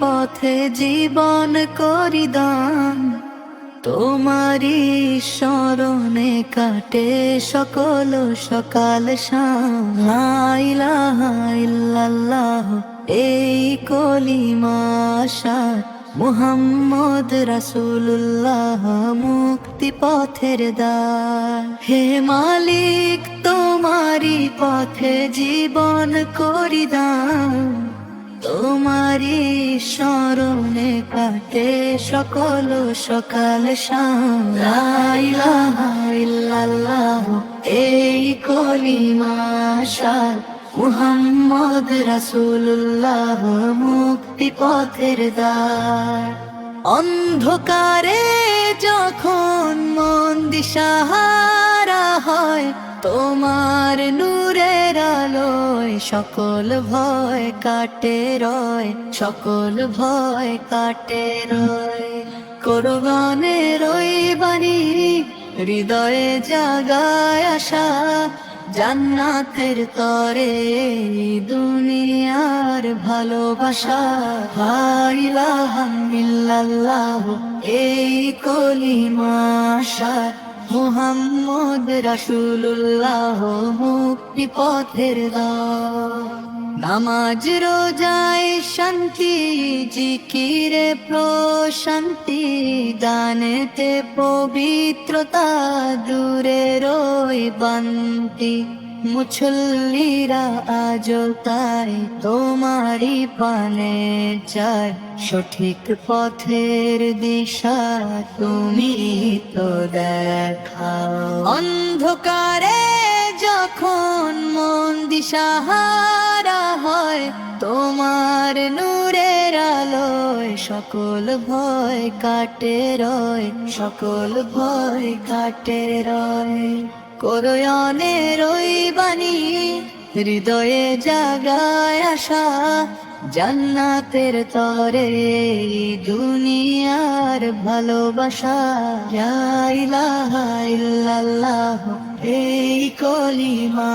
পথে জীবন করি দান তোমারি স্মরণে কাটে সকল সকাল ইল্লাল্লাহ, এই কলিমা সার। মুহাম্মদ রাসূলুল্লাহ মুক্তি পথের দ্বার। হে মালিক তোমারি পথে জীবন করি দান তোমারি স্মরণে কাটে সকল সকাল ইল্লাল্লাহ এই কলিমা সার মুহাম্মদ রাসূলুল্লাহ মুক্তি পথের দ্বার। অন্ধকারে যখন মন দিশাহারা হয়, তোমার নূরের আলোয় সকল ভয় কাটে রয়, সকল ভয় কাটে রয়। কোরবানের ওই বাণী, হৃদয়ে জাগায় আশা, জান্নাতের তরে দুনিয়ার ভালোবাসা। ইল্লাল্লাহ, এই কলিমা সার মুহাম্মদ রাসূলুল্লাহ মুক্তি পথের নামাজ রোজায় শান্তি জিকিরে প্রশান্তি দানেতে পবিত্রতা দূরে রই বান্তি মুছল্লিরা আজ তাই তোমারি পানে চাই সঠিক পথের দিশা তুমি তো দেখাও। অন্ধকারে যখন মন দিশাহারা হয়, তোমার নূরের আলোয় সকল ভয় কাটে রয়, সকল ভয় কাটে রয়। করয়নের ওই বাণী, হৃদয়ে জাগায় আশা জান্নাতের তরে, দুনিয়ার ভালোবাসা। ইল্লাল্লাহ, এই কলিমা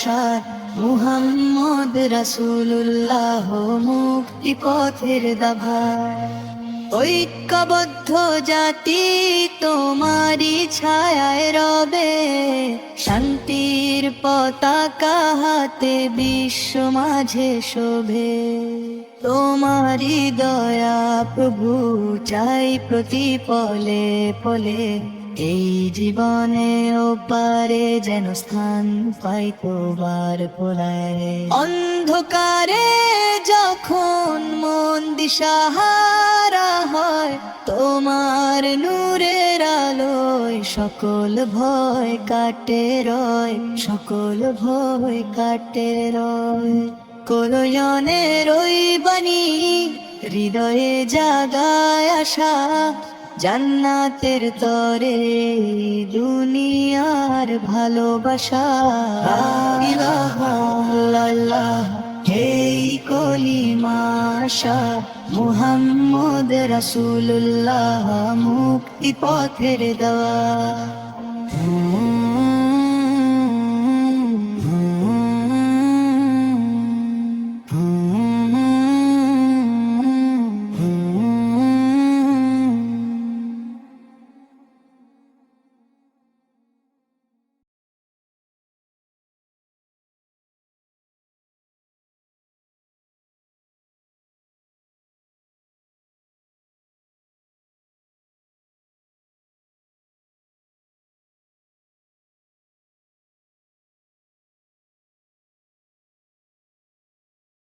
সার মুহাম্মদ রাসূলুল্লাহ, মুক্তি পথের দাভার ঐক্যবদ্ধ জাতি তোমারি ছায়ায় রবে। শান্তির পতাকা হাতে বিশ্ব মাঝে শোভে। তোমারি দয়া প্রভু, চাই প্রতি পলে পলে এই জীবনে ও পারে যেন স্থান পাই তোমার পোলায় অন্ধকারে যখন মন দিশাহারা হয়, তোমার নূরের আলোয় সকল ভয় কাটে রয়, সকল ভয় কাটে রয়। কলয়নের ওই হৃদয়ে জাগায় আশা জান্নাতের তরে দুনিয়ার ভালোবাসা। এই কলিমাশা মুহাম্মদ রসুল্লাহ মুক্তি পথের দেওয়া।